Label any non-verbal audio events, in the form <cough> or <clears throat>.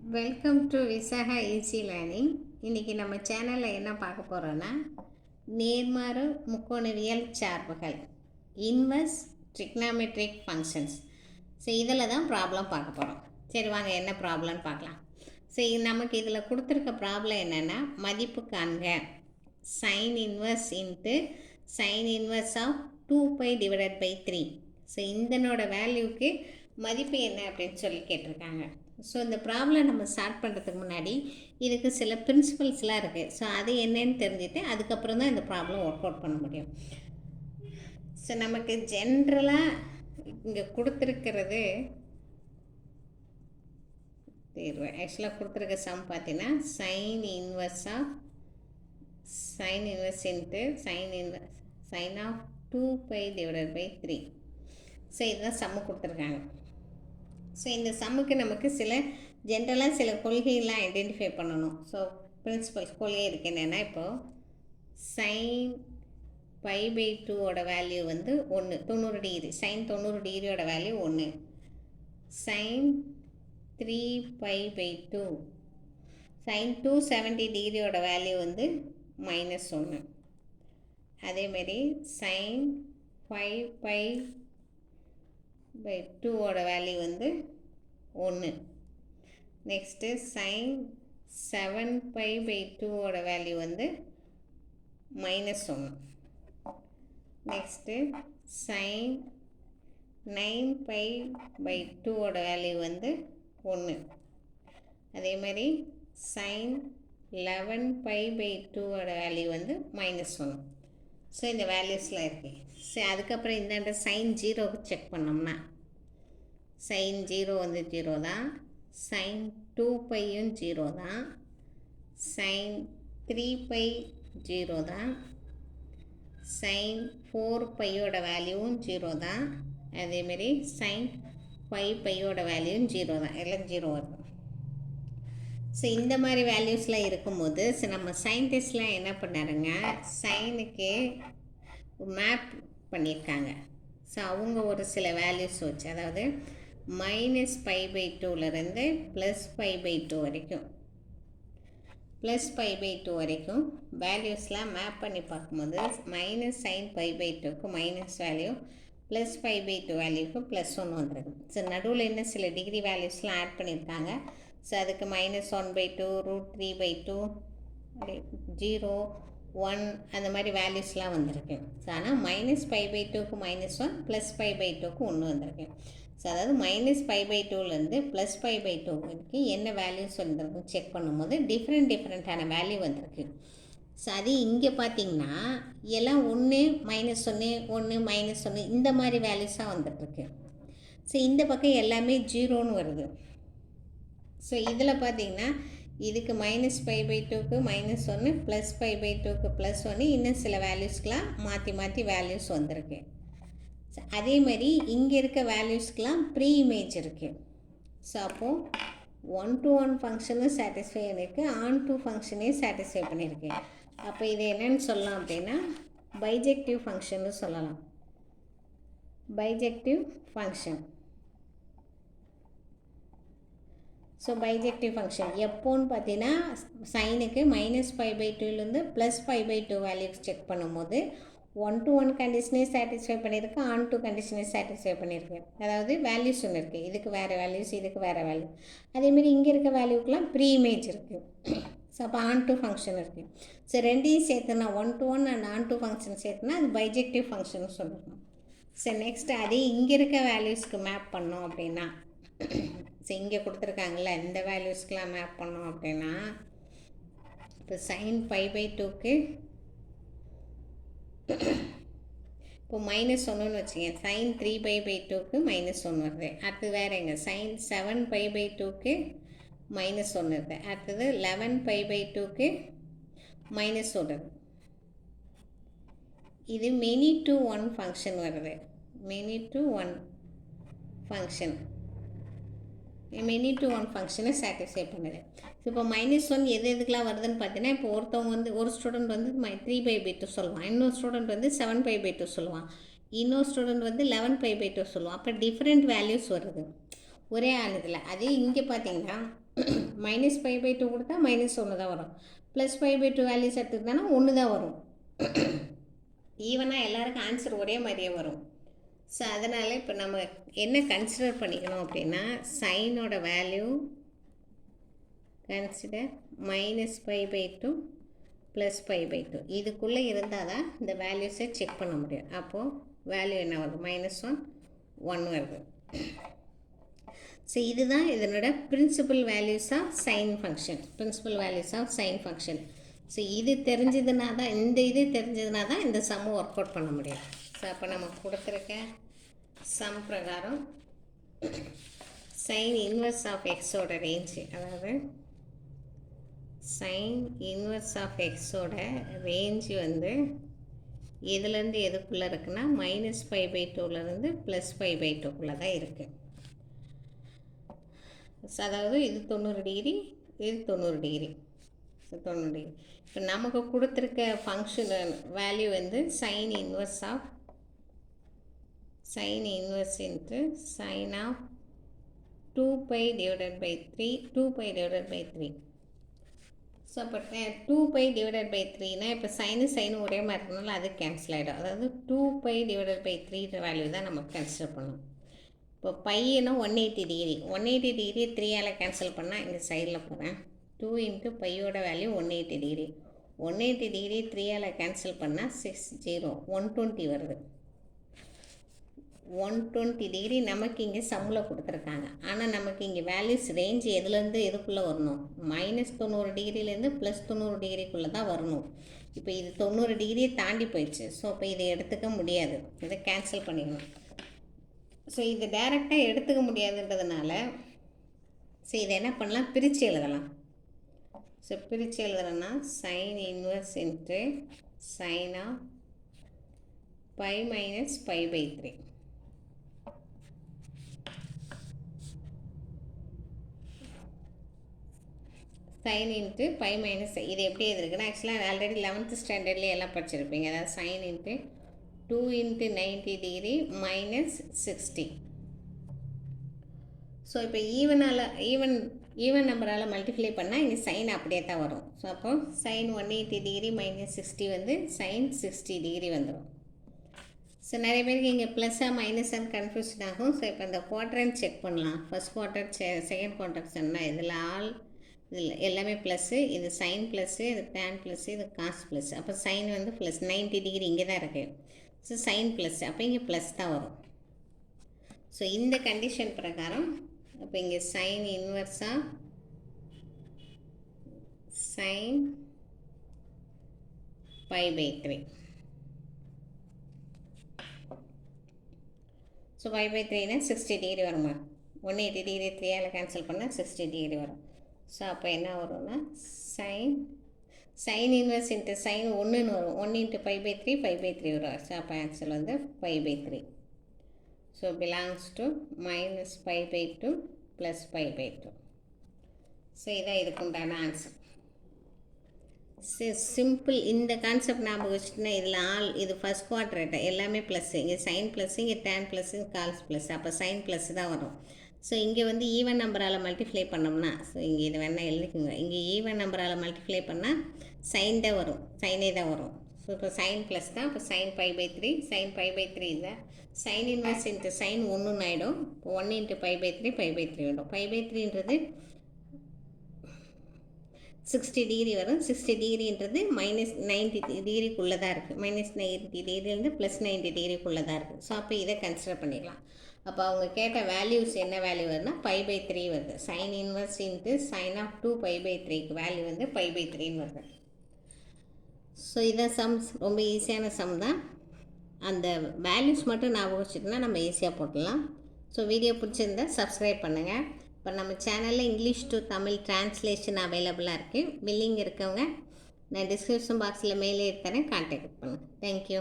Welcome to Visakha easy learning இன்றைக்கி நம்ம சேனலில் என்ன பார்க்க போகிறோன்னா நேர்மாறு முக்கோணவியல் சார்புகள் இன்வர்ஸ் ட்ரிக்னாமெட்ரிக் ஃபங்க்ஷன்ஸ் ஸோ இதில் தான் ப்ராப்ளம் பார்க்க போகிறோம் சரி வாங்க என்ன ப்ராப்ளம்னு பார்க்கலாம். ஸோ நமக்கு இதில் கொடுத்துருக்க ப்ராப்ளம் என்னென்னா மதிப்பு காண்க. Sine inverse into sine inverse of two pi divided by three so இந்தனோட வேல்யூக்கு மதிப்பு என்ன அப்படின்னு சொல்லி கேட்டிருக்காங்க. ஸோ இந்த ப்ராப்ளம் நம்ம ஸ்டார்ட் பண்ணுறதுக்கு முன்னாடி இதுக்கு சில பிரின்சிபல்ஸ்லாம் இருக்குது ஸோ அது என்னன்னு தெரிஞ்சுட்டு அதுக்கப்புறம் தான் இந்த ப்ராப்ளம் ஒர்க் அவுட் பண்ண முடியும். ஸோ நமக்கு ஜென்ரலாக இங்கே கொடுத்துருக்கிறது தீர்வு ஆக்சுவலாக கொடுத்துருக்க சம் பார்த்தீங்கன்னா sine inverse of sine inverse into sine inverse sine of two pi divided by three so இதுதான் சம்மு கொடுத்துருக்காங்க. ஸோ இந்த சம்முக்கு நமக்கு சில ஜென்ரலாக சில கொள்கையெல்லாம் ஐடென்டிஃபை பண்ணணும். ஸோ பிரின்சிபல்ஸ் கொள்கை இருக்கு என்னென்னா இப்போது சைன் பை பை டூவோட வேல்யூ வந்து ஒன்று தொண்ணூறு டிகிரி சைன் தொண்ணூறு டிகிரியோட வேல்யூ ஒன்று sine three pi by two sine two seventy டிகிரியோட value வந்து மைனஸ் ஒன்று அதேமாரி சைன் ஃபைவ் பை பை டூவோட வேல்யூ வந்து ஒன்று next sine seven pi by டூவோட வேல்யூ வந்து மைனஸ் ஒன்று next sine nine pi by டூவோட வேல்யூ வந்து ஒன்று அதே மாதிரி சைன் லெவன் பை பை டூவோட வேல்யூ வந்து மைனஸ் ஒன்று ஸோ இந்த வேல்யூஸில் இருக்குது சரி அதுக்கப்புறம் இந்தாண்ட சைன் ஜீரோவுக்கு செக் பண்ணோம்னா. சைன் ஜீரோ வந்து ஜீரோ தான். சைன் டூ பையும் ஜீரோ தான். சைன் த்ரீ பை ஜீரோ தான். சைன் ஃபோர் பையோட வேல்யூவும் ஜீரோ தான். அதேமாரி சைன் ஃபைவ் பையோட வேல்யூவும் ஜீரோ தான். எல்லாம் ஜீரோ வரும். ஸோ இந்த மாதிரி வேல்யூஸ்லாம் இருக்கும்போது ஸோ நம்ம சயின்டிஸ்ட்லாம் என்ன பண்ணாருங்க? சைனுக்கு மேப் பண்ணியிருக்காங்க. ஸோ அவங்க ஒரு சில வேல்யூஸ் வச்சு அதாவது மைனஸ் ஃபைவ் பை டூலேருந்து ப்ளஸ் ஃபைவ் பை டூ வரைக்கும் ப்ளஸ் ஃபைவ் பை டூ வரைக்கும் வேல்யூஸ்லாம் மேப் பண்ணி பார்க்கும்போது மைனஸ் சைன் ஃபைவ் பை டூக்கு minus value plus five pi two வேல்யூக்கு plus ஒன்று வந்துருக்கு ஸோ நடுவில் என்ன சில டிகிரி வேல்யூஸ்லாம் ஆட் பண்ணியிருக்காங்க. ஸோ அதுக்கு minus one by two root three by two zero one அந்த மாதிரி வேல்யூஸ்லாம் வந்திருக்கு. ஸோ ஆனால் மைனஸ் ஃபைவ் பை டூக்கு minus one plus five pi டூக்கு ஒன்று வந்திருக்கு. ஸோ அதாவது மைனஸ் ஃபைவ் பை டூலேருந்து ப்ளஸ் ஃபைவ் பை டூ வரைக்கும் என்ன வேல்யூஸ் வந்திருக்கு செக் பண்ணும்போது டிஃப்ரெண்ட் டிஃப்ரெண்ட்டான வேல்யூ வந்திருக்கு. ஸோ அது இங்கே பார்த்தீங்கன்னா எல்லாம் ஒன்று மைனஸ் ஒன்று ஒன்று மைனஸ் ஒன்று இந்த மாதிரி வேல்யூஸாக வந்துட்டுருக்கு ஸோ இந்த பக்கம் எல்லாமே ஜீரோன்னு வருது. ஸோ இதில் பார்த்தீங்கன்னா இதுக்கு மைனஸ் ஃபைவ் பை டூக்கு மைனஸ் ஒன்று ப்ளஸ் ஃபைவ் பை டூக்கு ப்ளஸ் ஒன்று இன்னும் சில வேல்யூஸ்க்கெலாம் மாற்றி மாற்றி வேல்யூஸ் வந்திருக்கு. அதே மாதிரி இங்கே இருக்க வேல்யூஸ்க்கெலாம் ப்ரீ இமேஜ் இருக்குது ஸோ அப்போது ஒன் டு ஒன் ஃபங்க்ஷனும் சாட்டிஸ்ஃபை பண்ணியிருக்கு ஆன் டூ ஃபங்க்ஷனையும் சாட்டிஸ்ஃபை பண்ணியிருக்கு அப்போ இது என்னென்னு சொல்லலாம் அப்படின்னா பைஜெக்டிவ் ஃபங்க்ஷன்னு சொல்லலாம். Bijective function so bijective function எப்போன்னு பார்த்தீங்கன்னா சைனுக்கு மைனஸ் ஃபைவ் பை டூலேருந்து plus five by two values check பண்ணும்போது ஒன் டு ஒன் கண்டிஷனே சாட்டிஸ்ஃபை பண்ணியிருக்கு ஆன் டூ கண்டிஷனே சாட்டிஸ்ஃபை பண்ணியிருக்கு அதாவது வேல்யூஸ் ஒன்று இருக்குது இதுக்கு வேறு வேல்யூஸ் இதுக்கு வேறு வேல்யூ அதேமாரி இங்கே இருக்க வேல்யூக்கெலாம் ப்ரீ இமேஜ் இருக்குது ஸோ அப்போ ஆன் டூ ஃபங்க்ஷன் இருக்குது ஸோ ரெண்டையும் சேர்த்துனா one to one and onto function சேர்த்துனா அது பைஜெக்டிவ் ஃபங்க்ஷன் சொல்லணும் ஸோ நெக்ஸ்ட் அதே இங்கே இருக்க வேல்யூஸ்க்கு மேப் பண்ணோம் அப்படின்னா இங்கே கொடுத்துருக்காங்கல்ல இந்த வேல்யூஸ்க்கெலாம் மேப் பண்ணோம் அப்படின்னா இப்போ சைன் ஃபைவ் பை டூக்கு இப்போ மைனஸ் ஒன்றுன்னு வச்சுங்க சைன் த்ரீ பை பை டூக்கு மைனஸ் ஒன்று வருது. அடுத்து வேறு எங்க? சைன் செவன் பை பை டூக்கு மைனஸ் ஒன்று இருக்குது அடுத்தது லெவன் பை பை டூக்கு மைனஸ் ஒன்று இது மெனி டு ஒன் ஃபங்க்ஷன் வருது. Many to one function many to one ஃபங்க்ஷனை சாட்டிஸ்ஃபை பண்ணுது. ஸோ இப்போ மைனஸ் ஒன் எது எதுக்கெலாம் வருதுன்னு பார்த்தீங்கன்னா இப்போ ஒருத்தவங்க வந்து ஒரு ஸ்டூடெண்ட் வந்து my three pi by two சொல்லுவான். இன்னொரு ஸ்டூடெண்ட் வந்து செவன் பை பை டூ சொல்லுவான். இன்னொரு ஸ்டூடெண்ட் வந்து லெவன் பை பை டூ சொல்லுவான். அப்போ டிஃப்ரெண்ட் வேல்யூஸ் வருது. ஒரே ஆனதில் அதே இங்கே பார்த்தீங்கன்னா மைனஸ் ஃபைவ் பை டூ கொடுத்தா மைனஸ் ஒன்று தான் வரும். Plus five by two values எடுத்துக்கிட்டோன்னா ஒன்று தான் வரும். <clears throat> ஈவனாக எல்லாருக்கும் ஆன்சர் ஒரே மாதிரியே வரும். ஸோ அதனால் இப்போ நம்ம என்ன கன்சிடர் பண்ணிக்கணும் அப்படின்னா சைனோட value consider minus five by two plus five by two இதுக்குள்ளே இருந்தால் தான் இந்த வேல்யூஸை செக் பண்ண முடியும். அப்போது வேல்யூ என்ன வருது? மைனஸ் ஒன் ஒன் வருது. ஸோ இதுதான் இதனோட principal values of sine function principal values of sine function so இது தெரிஞ்சதுனா தான் இந்த இது தெரிஞ்சதுனா தான் இந்த சம்மை ஒர்க் அவுட் பண்ண முடியும். ஸோ அப்போ நம்ம கொடுத்துருக்க சம் பிரகாரம் சைன் இன்வர்ஸ் ஆஃப் எக்ஸோட ரேஞ்சு அதாவது சைன் இன்வர்ஸ் ஆஃப் எக்ஸோட ரேஞ்சு வந்து எதுலேருந்து எதுக்குள்ளே இருக்குன்னா மைனஸ் ஃபைவ் பை டூலேருந்து ப்ளஸ் ஃபைவ் பை டூக்குள்ளே தான் இருக்குது ஸோ அதாவது இது தொண்ணூறு டிகிரி இது தொண்ணூறு டிகிரி ஸோ தொண்ணூறு டிகிரி இப்போ நமக்கு கொடுத்துருக்க ஃபங்க்ஷன் வேல்யூ வந்து sine inverse of sine inverse into sine of two pi divided by three two pi divided by three so அப்போ டூ பை டிவைடட் பை த்ரீனா இப்போ சைனு சைனு ஒரே மாதிரி இருக்கனால அது கேன்சல் ஆகிடும் அதாவது டூ பை டிவைடட் பை த்ரீன்ற வேல்யூ தான் நம்ம கன்சிடர் பண்ணணும். இப்போ பையனும் one eighty degree one eighty degree த்ரீயால் cancel பண்ணால் இங்கே சைடில் போகிறேன் டூ இன்ட்டு பையோட value one eighty degree one eighty degree த்ரீயால் cancel பண்ணால் சிக்ஸ் ஜீரோ ஒன் டுவெண்ட்டி வருது. ஒன் டுவெண்ட்டி டிகிரி நமக்கு இங்கே சம்மில் கொடுத்துருக்காங்க. ஆனால் நமக்கு இங்கே வேல்யூஸ் ரேஞ்ச் எதுலேருந்து எதுக்குள்ளே வரணும்? மைனஸ் தொண்ணூறு டிகிரிலேருந்து ப்ளஸ் தொண்ணூறு டிகிரிக்குள்ளே தான் வரணும். இப்போ இது தொண்ணூறு டிகிரியை தாண்டி போயிடுச்சு. ஸோ இப்போ இதை எடுத்துக்க முடியாது. இதை கேன்சல் பண்ணிக்கணும் ஸோ இது டைரெக்டாக எடுத்துக்க முடியாதுன்றதுனால ஸோ இதை என்ன பண்ணலாம்? பிரித்து எழுதலாம். ஸோ பிரித்து எழுதுறேன்னா sine inverse into China pi minus pi by three sine into pi minus இது எப்படி எதிர்க்குன்னா ஆக்சுவலாக ஆல்ரெடி லெவன்த்து ஸ்டாண்டர்ட்லேயே எல்லாம் படிச்சிருப்பீங்க. அதாவது sine into two into ninety degree minus sixty so இப்போ ஈவனால் ஈவன் ஈவன் நம்பரால் மல்டிப்ளை பண்ணால் இங்கே சைன் அப்படியே தான் வரும். ஸோ அப்போ sine one eighty degree minus sixty வந்து சைன் சிக்ஸ்டி டிகிரி வந்துடும் ஸோ நிறைய பேருக்கு இங்கே ப்ளஸ்ஸாக மைனஸாக கன்ஃபியூஷன் ஆகும். ஸோ இப்போ இந்த குவார்டர்னு செக் பண்ணலாம். ஃபஸ்ட் குவார்ட்டர் செகண்ட் குவார்ட்டர் சொன்னால் இதில் ஆல் இதில் எல்லாமே ப்ளஸ்ஸு இது சைன் ப்ளஸ்ஸு இது டேன் ப்ளஸ்ஸு இது காஸ் ப்ளஸ் அப்போ சைன் வந்து ப்ளஸ் நைன்ட்டி டிகிரி இங்கே தான் இருக்குது ஸோ சைன் ப்ளஸ் அப்போ இங்கே ப்ளஸ் தான் வரும். ஸோ இந்த கண்டிஷன் பிரகாரம் அப்போ இங்கே sine இன்வர்ஸாக sine pi by three so five pi த்ரீனா sixty degree வருமா ஒன் எயிட்டி டிகிரி த்ரீயால் கேன்சல் பண்ணால் சிக்ஸ்டி டிகிரி வரும். ஸோ அப்போ என்ன வரும்னா sine sine inverse into sine ஒன்றுன்னு வரும். One into five pi three five pi three வரும். ஸோ அப்போ ஆன்சர் வந்து five pi three so belongs to minus five pi two plus five pi two so இதான் இதுக்குண்டான ஆன்சர் சிம்பிள் இந்த concept ஞாபகம் வச்சுட்டுனா இதில் ஆல் இது ஃபஸ்ட் குவாட்ரேட்டை எல்லாமே ப்ளஸ்ஸு இங்கே சைன் ப்ளஸ்ஸு இங்கே டேன் ப்ளஸ்ஸு கால்ஸ் ப்ளஸ் அப்போ சைன் ப்ளஸ் தான் வரும். ஸோ இங்கே வந்து ஈவன் நம்பரால் மல்டிப்ளை பண்ணோம்னா ஸோ இங்கே இது வேணால் எழுதிக்கோங்க. இங்கே ஈவன் நம்பரால் மல்டிப்ளை பண்ணால் சைன் தான் வரும். சைனே தான் வரும். ஸோ இப்போ சைன் ப்ளஸ் தான். இப்போ sine five by three sine five by three தான் சைன் இன்வெர்ஸ் இன்ட்டு சைன் ஒன்றுன்னு ஆகிடும் இப்போ one into five by three five by three வரும். ஃபைவ் பை த்ரீன்றது சிக்ஸ்டி டிகிரி வரும். சிக்ஸ்டி டிகிரின்றது மைனஸ் நைன்டி டிகிரிக்குள்ளே தான் இருக்குது மைனஸ் நைன்ட்டி டிகிரிலேருந்து ப்ளஸ் நைன்டி டிகிரிக்குள்ளே தான் இருக்குது ஸோ அப்போ இதை கன்சிடர் பண்ணிக்கலாம். அப்போ அவங்க கேட்ட வேல்யூஸ் என்ன வேல்யூ வருதுன்னா ஃபைவ் பை த்ரீ வருது. Sine inverse into sine of two five by த்ரீக்கு வேல்யூ வந்து ஃபைவ் பை த்ரீன்னு வருது. ஸோ இதான் சம்ஸ் ரொம்ப ஈஸியான சம் தான். அந்த வேல்யூஸ் மட்டும் ஞாபகம் வச்சுட்டுனா நம்ம ஈஸியாக போட்டுடலாம். ஸோ வீடியோ பிடிச்சிருந்தா சப்ஸ்கிரைப் பண்ணுங்கள் இப்போ நம்ம சேனலில் இங்கிலீஷ் டு தமிழ் டிரான்ஸ்லேஷன் அவைலபிளாக இருக்குது மில்லிங் இருக்கவங்க நான் டிஸ்கிரிப்ஷன் பாக்ஸில் மெயில் தரேன் கான்டாக்ட் பண்ணுங்கள் தேங்க்யூ